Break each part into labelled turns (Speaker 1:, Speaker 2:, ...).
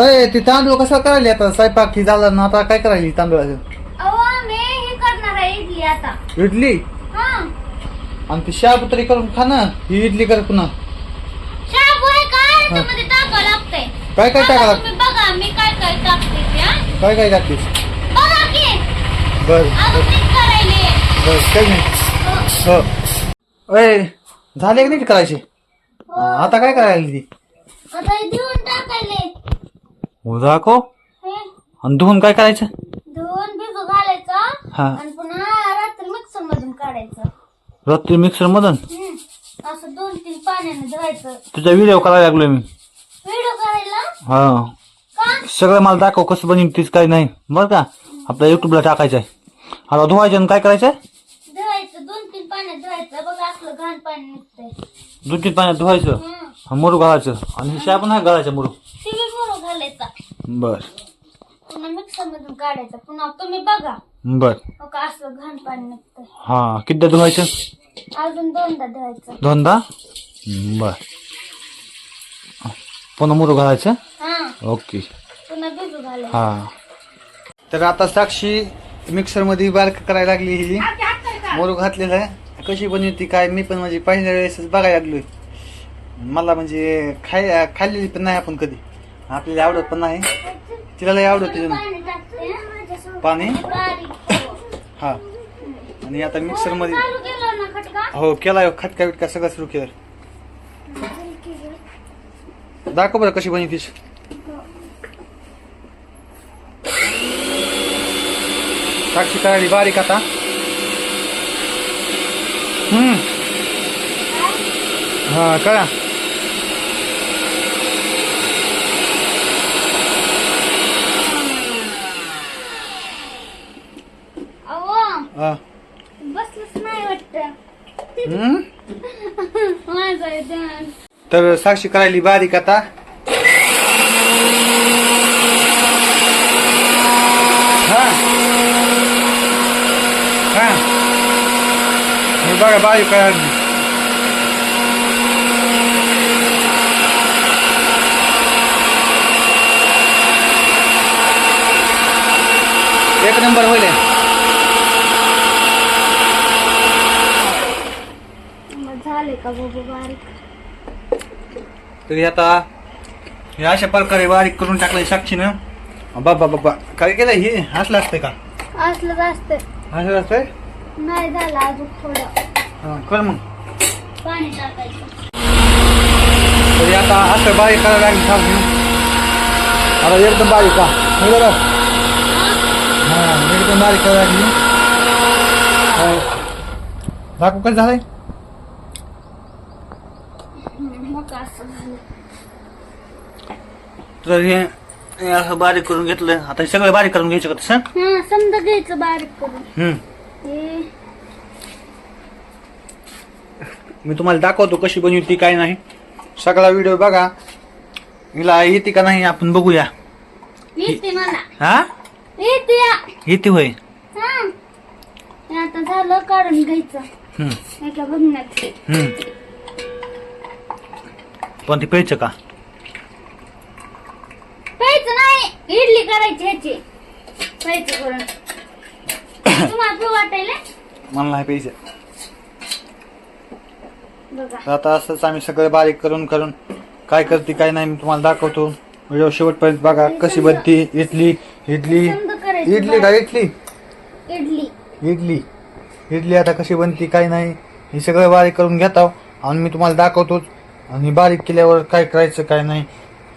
Speaker 1: अय ते तांदूळ कसं करायले आता? स्वयंपाक की झाला ना आता काय करायली तांदूळाचं?
Speaker 2: अहो मी हे करणार आहे इडली आता.
Speaker 1: इडली?
Speaker 2: हा.
Speaker 1: आणि ती शाबुतरी करून खा ना ही इडली कर पुन्हा.
Speaker 2: शाबू काय त्यामध्ये टाकावं लागतंय.
Speaker 1: काय काय
Speaker 2: आता
Speaker 1: टाकायला
Speaker 2: तुम्ही बघा मी काय काय टाकते ते हा?
Speaker 1: काय काय टाकतेस?
Speaker 2: बघा की.
Speaker 1: बर.
Speaker 2: करायली.
Speaker 1: बर काय नाही. हो. अय झाले की नीट करायचे? आता काय करायला ती?
Speaker 2: आता हे धुवून टाकायले.
Speaker 1: हो दाखव
Speaker 2: हे.
Speaker 1: आणि धुवून काय करायचं?
Speaker 2: धुवून भिजू घालायचं
Speaker 1: हा.
Speaker 2: आणि पुन्हा रात्री मिक्सर मधून काढायचं.
Speaker 1: रात्री मिक्सर मधून?
Speaker 2: हम्म. असं दोन तीन पाण्याने धुवायचं.
Speaker 1: तुझा व्हिडिओ करायला लागलोय मी.
Speaker 2: व्हिडिओ करायला?
Speaker 1: हा.
Speaker 2: का?
Speaker 1: सगळं मला दाखव कसं बनवतीस काय नाही. बरं का? आपल्या युट्यूबला टाकायचं आहे आता धुवायचं आणि काय करायचं
Speaker 2: धुवायचं दोन तीन पाण्यात धुवायचं. बघा असलं घाण पाणी निघतंय.
Speaker 1: दोन तीन पाण्यात धुवायचं
Speaker 2: हम्म.
Speaker 1: आणि मुरू घालायचं. आणि शाप नाही घालायचं मुरू.
Speaker 2: ती घालायचा
Speaker 1: बर.
Speaker 2: पुन्हा मिक्सर मधून काढायचं. पुन्हा तुम्ही बघा.
Speaker 1: बर.
Speaker 2: असलं घाण पाणी
Speaker 1: हा किती धुवायचं?
Speaker 2: अजून दोनदा धुवायचं.
Speaker 1: दोनदा? बर. पुन्हा मुरू घालायचं?
Speaker 2: हा.
Speaker 1: ओके.
Speaker 2: पुन्हा भिजू घालायचं.
Speaker 1: हा. तर आता साक्षी मिक्सरमध्ये बारक करायला लागली ही. मोरू घातलेलं आहे. कशी बनवती काय मी पण म्हणजे पहिल्या वेळेसच बघायला लागलोय. मला म्हणजे खाय खाल्लेली पण नाही आपण कधी. आपल्याला आवडत पण नाही. तिला लय आवडत तिथून
Speaker 2: पाणी?
Speaker 1: पाणी हा. आणि आता
Speaker 2: मिक्सरमध्ये
Speaker 1: हो केलाय हो, खटका बिटका सगळं सुरू केलं. दाखव बरं कशी बनवतीस साक्षी करायली बारीक आता. हम्म. हा कळा
Speaker 2: अहो
Speaker 1: हा.
Speaker 2: बसलंच नाही वाटत.
Speaker 1: हम्म?
Speaker 2: माझा ध्यान
Speaker 1: तर साक्षी करायली बारीक आता. हा. हा. हे बघा बारीक करायली. एक नंबर होईल
Speaker 2: बारीक
Speaker 1: तरी आता हे अशा प्रकारे बारीक करून टाकलंय साक्षीनं. बाबा बाबा काय केलं हे? हसलं असतंय का?
Speaker 2: असलं असतं.
Speaker 1: हसलं असतंय?
Speaker 2: नाही झालं अजून थोडं.
Speaker 1: कर मग.
Speaker 2: पाणी टाकायचं.
Speaker 1: तरी आता असं बारीक करायला लागली साक्षी आता एकदम बारीक का हे बरं हा एकदम बारीक करायला लागली हा. दाखव कसं झालंय? तर हे हे असं बारीक करून घेतलं. आता हे सगळं बारीक करून घ्यायचं का तसं?
Speaker 2: हा समजा घ्यायचं बारीक करून.
Speaker 1: हम्म.
Speaker 2: हे.
Speaker 1: मी तुम्हाला दाखवतो कशी बनवती काय नाही. सगळा व्हिडिओ बघा. हिला येते का नाही आपण बघूया.
Speaker 2: येते मला.
Speaker 1: हा?
Speaker 2: येते. या.
Speaker 1: येते होय.
Speaker 2: हा. हे आता झालं काढून घ्यायचं.
Speaker 1: हम्म,
Speaker 2: एका बघण्यात.
Speaker 1: हम्म. पण ते प्यायचं का?
Speaker 2: प्यायचं नाही इडली करायची ह्याची. प्यायचं करून. तुम्हाला पिऊ वाटायला
Speaker 1: मला नाही प्यायचं.
Speaker 2: बघा.
Speaker 1: तर आता असंच आम्ही सगळं बारीक करून करून काय करते काय नाही मी तुम्हाला दाखवतो. व्हिडिओ शेवटपर्यंत बघा कशी बनते इडली इडली.
Speaker 2: समजा करायची
Speaker 1: इडली का इडली?
Speaker 2: इडली.
Speaker 1: इडली. इडली आता कशी बनते काय नाही हे सगळं बारीक करून घेता आणि मी तुम्हाला दाखवतोच. आणि बारीक केल्यावर काय करायचं काय नाही.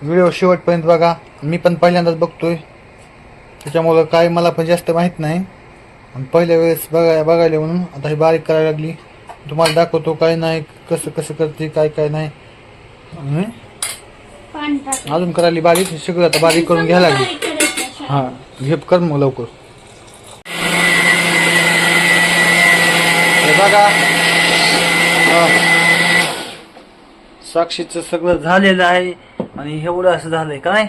Speaker 1: व्हिडिओ शेवटपर्यंत बघा. मी पण पहिल्यांदाच बघतोय. त्याच्यामुळं काय मला पण जास्त माहीत नाही. आणि पहिल्या वेळेस बघाय बघायला म्हणून आता हे बारीक करायला लागली. तुम्हाला दाखवतो काय नाही कसं कसं करते काय काय नाही. आणि अजून करायला बारीक. सगळं आता बारीक करून घ्यायला लागली. हा घे कर मग लवकर. बघा. साक्षीचं सगळं झालेलं आहे आणि एवढं असं झालंय काय.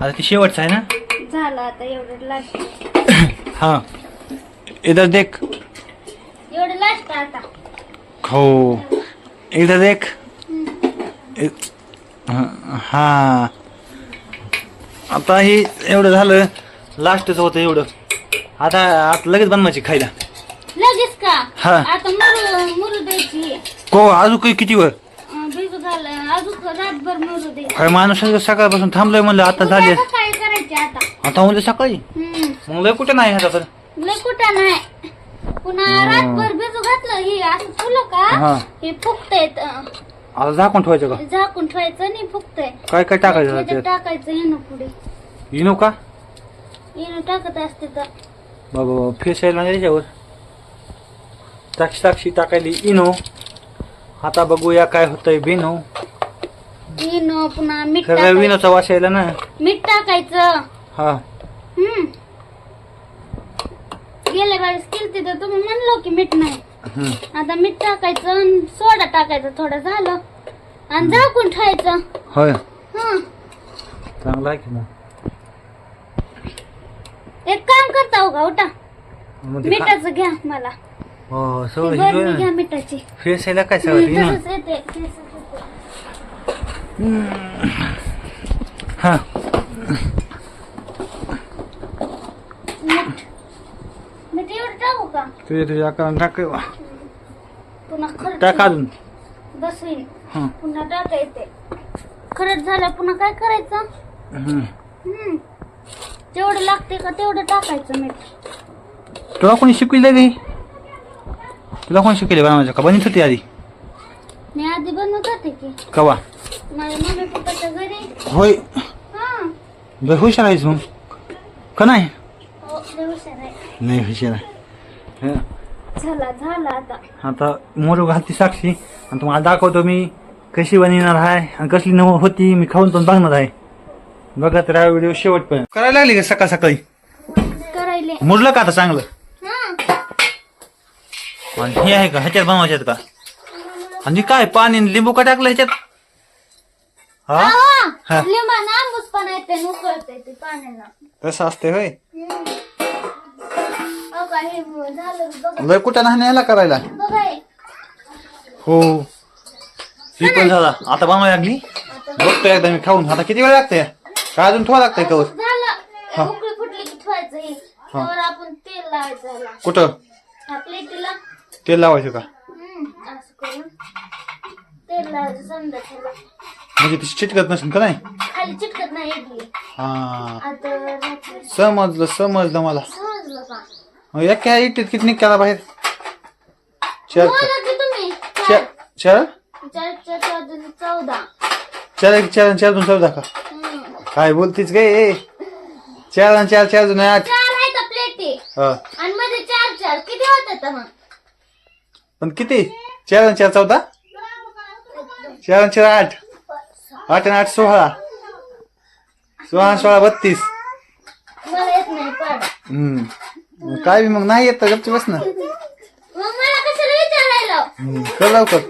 Speaker 1: आता ती शेवटचं आहे ना?
Speaker 2: झालं आता एवढं लास्ट
Speaker 1: हा. इधर देख.
Speaker 2: एवढं लास्ट आता.
Speaker 1: हो. इधर देख. हा आता हे एवढं झालं लास्टच होतं एवढं. आता आता लगेच बनवायची खायला.
Speaker 2: लगेच का?
Speaker 1: हा.
Speaker 2: आता मुरू मुरू द्यायची.
Speaker 1: को अजून काही किती वर?
Speaker 2: अजून रातभर मुरू
Speaker 1: काय माणूस सकाळपासून थांबलोय म्हणलं आता झाले.
Speaker 2: उद्या सकाळी करायची आता?
Speaker 1: आता म्हणजे सकाळी?
Speaker 2: हम्म.
Speaker 1: मग लय कुठे नाही आता तर.
Speaker 2: लय कुठं नाही. पुन्हा रातभर भिजू घातलं हे असं ठेवलं
Speaker 1: हा.
Speaker 2: का? हे. फुगतंय
Speaker 1: आता झाकून ठेवायचं का?
Speaker 2: झाकून ठेवायचं फुगतंय.
Speaker 1: काय काय टाकायचं
Speaker 2: त्याच्यात?
Speaker 1: त्यात
Speaker 2: टाकायचं पुढे.
Speaker 1: इनो का?
Speaker 2: येणं टाकत असते तर.
Speaker 1: बाबा बाबा फेस यायला नाही त्याच्यावर साक्षी साक्षी टाकायली इनो. आता बघूया काय होतंय बिनो
Speaker 2: येणं पुन्हा मीठ
Speaker 1: खरं
Speaker 2: टाकायचं.
Speaker 1: विनोचा वास यायला ना.
Speaker 2: मीठ टाकायचं.
Speaker 1: हा.
Speaker 2: हम्म. गेल्या वेळेस केलती तर तुम्ही म्हणलो की मीठ नाही.
Speaker 1: हम्म.
Speaker 2: आता मीठ टाकायचं आणि सोडा टाकायचं थोडं झालं. आणि झाकून ठेवायचं.
Speaker 1: होय.
Speaker 2: हं.
Speaker 1: चांगला आहे की मग.
Speaker 2: एक काम करता हो का उठा.
Speaker 1: मग ते खा-
Speaker 2: मिठाचं घ्या मला.
Speaker 1: हो सगळं
Speaker 2: मिठाची.
Speaker 1: फेस यायला काय
Speaker 2: हं, येते येते.
Speaker 1: हा.
Speaker 2: मीठ. एवढं टाकू का?
Speaker 1: तुझ्या तुझ्या आकारानं टाक
Speaker 2: पुन्हा खरं
Speaker 1: टाक अजून.
Speaker 2: बस होईल
Speaker 1: हं.
Speaker 2: पुन्हा टाकायचे खरंच झालं पुन्हा काय करायचं?
Speaker 1: हम्म.
Speaker 2: हम्म. जेवढं लागते का तेवढं टाकायचं मीठ.
Speaker 1: तुला कोणी शिकविलं गे तुला कोणी शिकवले बनवायचं? का बनत होती आधी?
Speaker 2: मी आधी बनवत होते की.
Speaker 1: कवा?
Speaker 2: माझ्या मम्मी पप्पाच्या घरी.
Speaker 1: होय.
Speaker 2: हा.
Speaker 1: हुशार आहेस मग. का नाही?
Speaker 2: हो लय हुशार आहे.
Speaker 1: नाही हुशार आहे. हं.
Speaker 2: झाला झाला आता.
Speaker 1: आता मोरू घालती साक्षी. आणि तुम्हाला दाखवतो मी कशी बनवणार आहे आणि कसली न होती. मी खाऊन पण बघणार आहे. बघा तर हा व्हिडिओ शेवटपर्यंत. करायला लागली का सकाळ सकाळी?
Speaker 2: करायले.
Speaker 1: मुरलं का आता चांगलं? आणि हे आहे का? ह्याच्यात बनवायचे आहेत का? आणि काय पाणी आणि लिंबू का टाकलं ह्याच्यात? हा? हा.
Speaker 2: आवा लिंबान आंबूस पण येते उकळते ते पाण्याला.
Speaker 1: तसं असते होय.
Speaker 2: हम्म. का हे झालं बघा.
Speaker 1: लय कुठं नाही न्यायला करायला?
Speaker 2: बघा हे.
Speaker 1: हो. ती पण झाला. आता बनवायला लागली? बघतो एकदा मी खाऊन. आता किती वेळ लागते काय अजून ठेवा लागतंय कवर?
Speaker 2: झालं. उकळी फुटली की ठेवायचं हे.
Speaker 1: हा.
Speaker 2: त्यावर आपण तेल लावायचं ह्याला.
Speaker 1: कुठं?
Speaker 2: प्लेटीला.
Speaker 1: तेल लावायचं का?
Speaker 2: हम्म, असं करून. तेल लावायचं समजा त्याला.
Speaker 1: म्हणजे ती चिटकत नसेल का नाही?
Speaker 2: खाली चिटकत नाही इडली
Speaker 1: हा.
Speaker 2: आता रात्री
Speaker 1: समजलं समजलं मला.
Speaker 2: समजलं का?
Speaker 1: मग एका इटीत किती निघाला बाहेर? चार
Speaker 2: बोला की तुम्ही.
Speaker 1: चार चार.
Speaker 2: चार? चार चार दोन चौदा.
Speaker 1: चार एक चार आणि चार दोन चौदा का?
Speaker 2: हम्म.
Speaker 1: काय बोलतीच गे चार आणि चार चार दोन आठ
Speaker 2: चार आहे का प्लेटी
Speaker 1: हा.
Speaker 2: आणि मध्ये चार चार. किती होतात मग?
Speaker 1: पण किती? चार आणि चार चौदा? चार आणि चार आठ. आठ आणि आठ सोळा. सोळा आणि सोळा बत्तीस.
Speaker 2: मला येत नाही पाड.
Speaker 1: हम्म. काय बी मग नाही येत गपची बस ना. कर लवकर.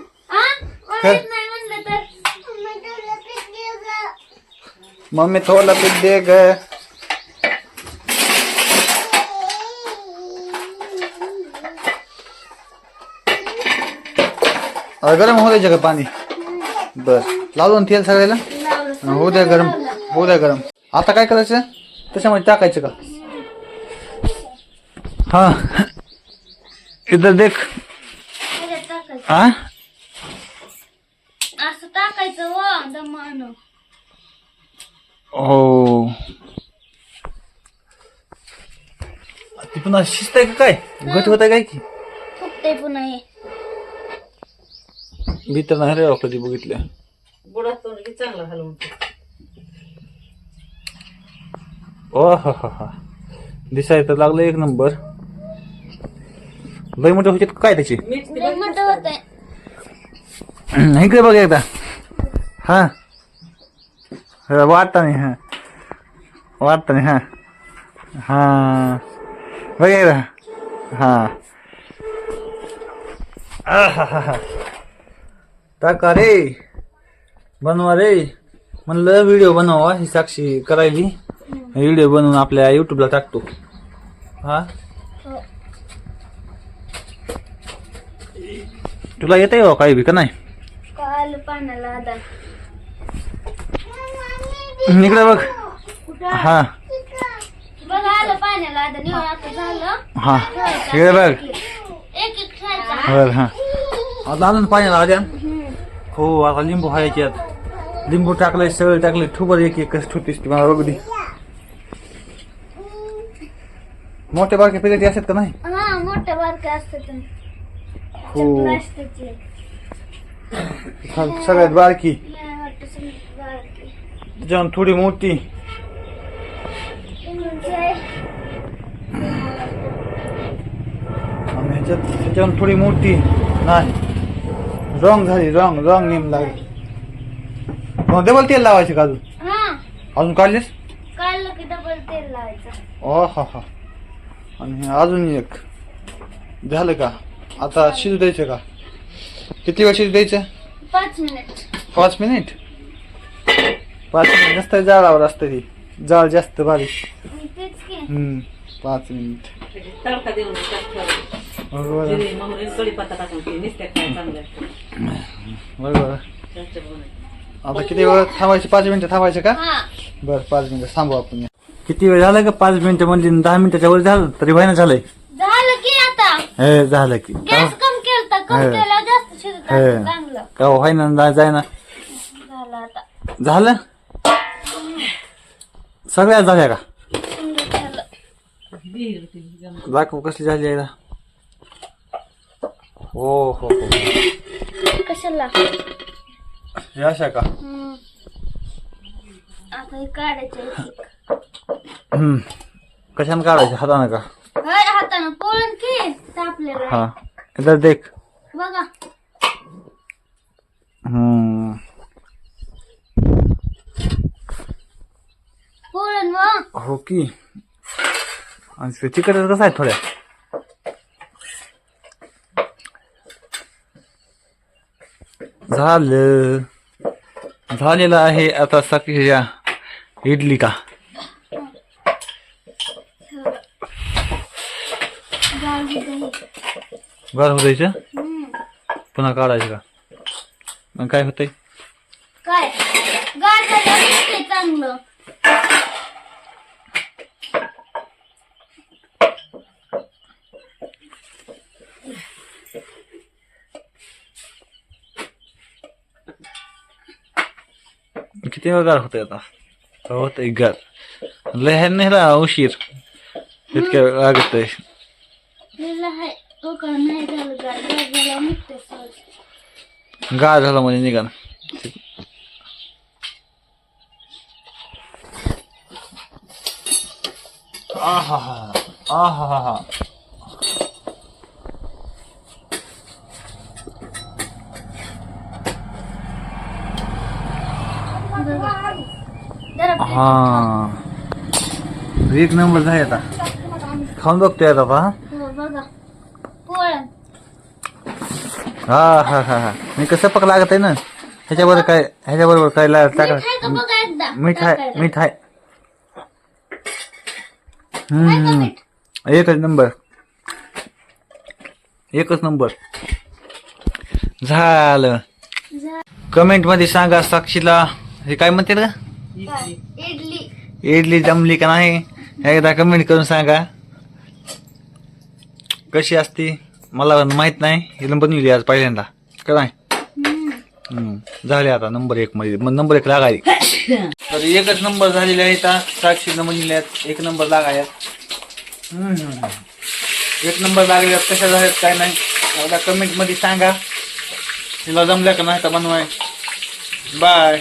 Speaker 2: तर.
Speaker 1: मम्मी थोडं पीठ दे ग. गरम होऊ द्यायचं का पाणी. बर. लावलं ना तेल सगळ्याला. हा, होऊ द्या गरम. होऊ द्या गरम. आता काय करायचं? त्याच्यामध्ये टाकायचं का? हा. इधर देख. हा
Speaker 2: असं टाकायचं व दमान
Speaker 1: हो. ती पुन्हा आहे का काय? घट होत आहे काय की?
Speaker 2: फुकते पुन्हा हे.
Speaker 1: मी तर नाही रे राव कधी बघितलं
Speaker 3: बुडा तोंड चांगला
Speaker 1: ओ हा हा हा. दिसाय तर लागलं एक नंबर. लय मोठे होते काय त्याचे?
Speaker 3: मीठ ते
Speaker 2: लय मोठं होतंय
Speaker 1: इकडे बघ एकदा. हा. हा, वाटता नाही हा. वाटता नाही हा. हा. बघ एकदा. हा. आहाहाहा. टाका रे बनवा रे. म्हणलं व्हिडिओ बनवा ही साक्षी करायली. व्हिडिओ बनवून आपल्या युट्यूबला टाकतो. हा?
Speaker 2: हो.
Speaker 1: तुला येत आहे काही बी का नाही? इकडे बघ. हा. हा. इकडे बघ. हा. पाण्याला आल्या हो आता लिंबू हा याच्यात लिंबू टाकलंय सगळं टाकलंय. ठुबर एक एक कसं ठुतीस ती मला बघू दे. मोठे बारके पिलेटी असतात का नाही?
Speaker 2: हा असतात.
Speaker 1: सगळ्यात बारकी. त्याच्यावर थोडी मोठी. ह्याच्यात थोडी मोठी. नाही. रॉंग झाली रॉंग रॉंग नेम लागली. मग डबल तेल लावायचे का अजून?
Speaker 2: हा.
Speaker 1: अजून काढलेस?
Speaker 2: काढलं की डबल तेल लावायचं.
Speaker 1: ओ हा हा. आणि अजून एक. झालं का? आता शिजू द्यायचं का? किती वेळ शिजू द्यायचं?
Speaker 2: पाच मिनिट.
Speaker 1: पाच मिनिट? पाच मिनिट. जास्त जाळावर असतं ती. जाळ जास्त
Speaker 2: तेच की.
Speaker 1: हम्म पाच मिनिट.
Speaker 3: तडका देऊन टाक. ठेवायचं.
Speaker 1: बरोबर
Speaker 3: जिरे, मोहरी, कढीपत्ता टाकून ते नुसत्या काय चांगलं
Speaker 1: बरोबर. आता किती वेळ थांबायचे? पाच मिनिटं थांबायचं का?
Speaker 2: हा.
Speaker 1: बर पाच मिनिटं. थांबू आपण किती वेळ झालं का पाच मिनिटं म्हणजे दहा मिनिटाच्या वर झालं? तरी व्हायना झालंय.
Speaker 2: झालं की आता.
Speaker 1: हे झालं की.
Speaker 2: गॅस कम केलता. कम
Speaker 1: हा.
Speaker 2: केला जास्त शिजत
Speaker 1: हा.
Speaker 2: असतं चांगलं.
Speaker 1: का व्हायना जा- जायना
Speaker 2: झालं आता.
Speaker 1: झालं? सगळ्या झाल्या का. दाखव कसली झाली आहे हो हो हो.
Speaker 2: कशाला?
Speaker 1: हे अशा का?
Speaker 2: हम्म. आता हे काढायचं.
Speaker 1: कशाने काढायचे? हाताने का?
Speaker 2: होय, हातानं. पोळून की तापलेलं आहे.
Speaker 1: हा. इधर देख.
Speaker 2: बघा.
Speaker 1: हम्म.
Speaker 2: पोळून मग.
Speaker 1: हो की. आणि तिकडे कसं आहे थोड्या? झालं. झालेलं आहे आता सकाळच्या इडली का?
Speaker 2: बरं
Speaker 1: गार होत द्यायचं? पुन्हा काढायचं का? मग काय होतंय?
Speaker 2: काय? गार चांगलं.
Speaker 1: किती वेळ गार होतंय आता तर होतंय गार लय नाही ना उशीर इतक्या
Speaker 2: झालं गार झालं
Speaker 1: म्हणजे निघा आहा आहा हा
Speaker 2: जरा
Speaker 1: हा. एक नंबर झाले आता. खाऊन बघतोय आता पहा
Speaker 2: हो?
Speaker 1: हा हा हा हा मी कसं पक लागत आहे ना? ह्याच्याबरोबर काय ह्याच्याबरोबर काय ला
Speaker 2: मीठ आहे का
Speaker 1: टाका
Speaker 2: बघा एकदा?
Speaker 1: मीठ आहे
Speaker 2: टाकायला.
Speaker 1: मीठ आहे
Speaker 2: आहे का
Speaker 1: हम्म.
Speaker 2: मीठ?
Speaker 1: एकच नंबर. एकच नंबर. झालं. कमेंटमध्ये सांगा साक्षीला. हे काय म्हणते का?
Speaker 2: इडली.
Speaker 1: इडली जमली का नाही? एकदा कमेंट करून सांगा. कशी असती? मला माहीत नाही. हिला बनवली आज पहिल्यांदा. का नाही. झाले आता नंबर एक मध्ये. मग नंबर एक लागायली. तर एकच नंबर झालेले आहेत आता. साक्षी बनलेले आहेत. एक नंबर लागायत. एक नंबर लागले कशा झाल्यात काय नाही. एकदा कमेंटमध्ये सांगा. तिला जमल्या का नाही तर बनवाय बाय